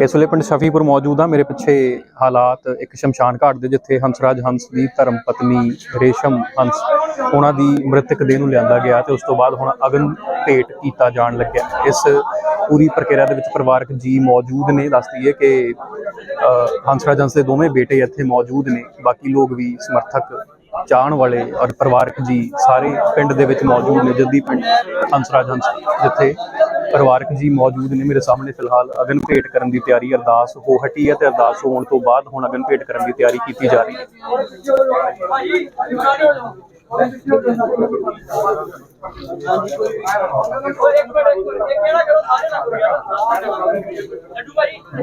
ਇਸ ਵੇਲੇ ਪਿੰਡ ਸ਼ਫੀਪੁਰ ਮੌਜੂਦ ਆ ਮੇਰੇ ਪਿੱਛੇ ਹਾਲਾਤ, ਇੱਕ ਸ਼ਮਸ਼ਾਨ ਘਾਟ ਦੇ ਜਿੱਥੇ ਹੰਸਰਾਜ ਹੰਸ ਦੀ ਧਰਮ ਪਤਨੀ ਰੇਸ਼ਮ ਹੰਸ, ਉਹਨਾਂ ਦੀ ਮ੍ਰਿਤਕ ਦੇਹ ਨੂੰ ਲਿਆਂਦਾ ਗਿਆ ਤੇ ਉਸ ਤੋਂ ਬਾਅਦ ਹੁਣ ਅਗਨ ਭੇਟ ਕੀਤਾ ਜਾਣ ਲੱਗਿਆ। ਇਸ ਪੂਰੀ ਪ੍ਰਕਿਰਿਆ ਦੇ ਵਿੱਚ ਪਰਿਵਾਰਕ ਜੀ ਮੌਜੂਦ ਨੇ। ਦੱਸ ਦਈਏ ਕਿ ਹੰਸਰਾਜ ਹੰਸ ਦੇ ਦੋਵੇਂ ਬੇਟੇ ਇੱਥੇ ਮੌਜੂਦ ਨੇ। ਬਾਕੀ ਲੋਕ ਵੀ ਸਮਰਥਕ ਚਾਹਣ ਵਾਲੇ ਔਰ ਪਰਿਵਾਰਕ ਜੀ ਸਾਰੇ ਪਿੰਡ ਦੇ ਵਿੱਚ ਮੌਜੂਦ ਨੇ, ਜੱਦੀ ਪਿੰਡ, ਹੰਸਰਾਜ ਹੰਸ, ਜਿੱਥੇ ਪਰਿਵਾਰਕ ਜੀ ਮੌਜੂਦ ਨੇ। ਮੇਰੇ ਸਾਹਮਣੇ ਫਿਲਹਾਲ ਅਗਨ ਭੇਟ ਕਰਨ ਦੀ ਤਿਆਰੀ ਅਰਦਾਸ ਹੋ ਹਟੀ ਹੈ ਤੇ ਅਰਦਾਸ ਹੋਣ ਤੋਂ ਬਾਅਦ ਹੁਣ ਅਗਨ ਭੇਟ ਕਰਨ ਦੀ ਤਿਆਰੀ ਕੀਤੀ ਜਾ ਰਹੀ ਹੈ।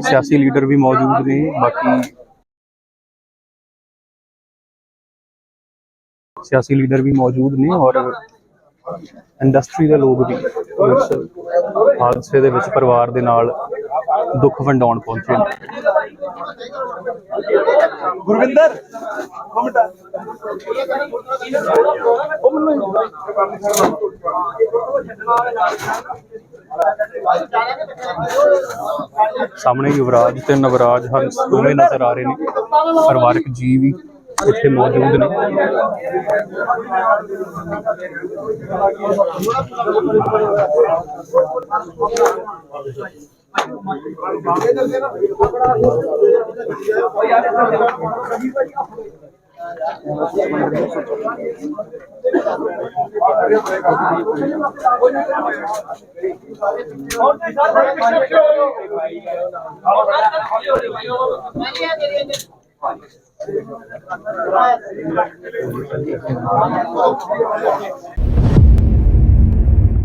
ਸਿਆਸੀ ਲੀਡਰ ਵੀ ਮੌਜੂਦ ਨੇ, ਬਾਕੀ ਸਿਆਸੀ ਲੀਡਰ ਵੀ ਮੌਜੂਦ ਨੇ ਔਰ ਇੰਡਸਟਰੀ ਦੇ ਲੋਕ ਵੀ ਇਸ ਹਾਦਸੇ ਦੇ ਵਿੱਚ ਪਰਿਵਾਰ ਦੇ ਨਾਲ ਦੁੱਖ ਵੰਡਾਉਣ ਪਹੁੰਚੇ ਨੇ। ਗੁਰਵਿੰਦਰ ਕਮੈਂਟ ਉਹ ਮੈਨੂੰ ਸਾਹਮਣੇ ਯੁਵਰਾਜ ਤੇ ਨਵਰਾਜ ਹੰਸ ਦੋਵੇਂ ਨਜ਼ਰ ਆ ਰਹੇ ਨੇ। ਪਰਿਵਾਰਕ ਜੀ ਵੀ ਉੱਥੇ ਮੌਜੂਦ ਨੇ। ਹੋਰ Thank you.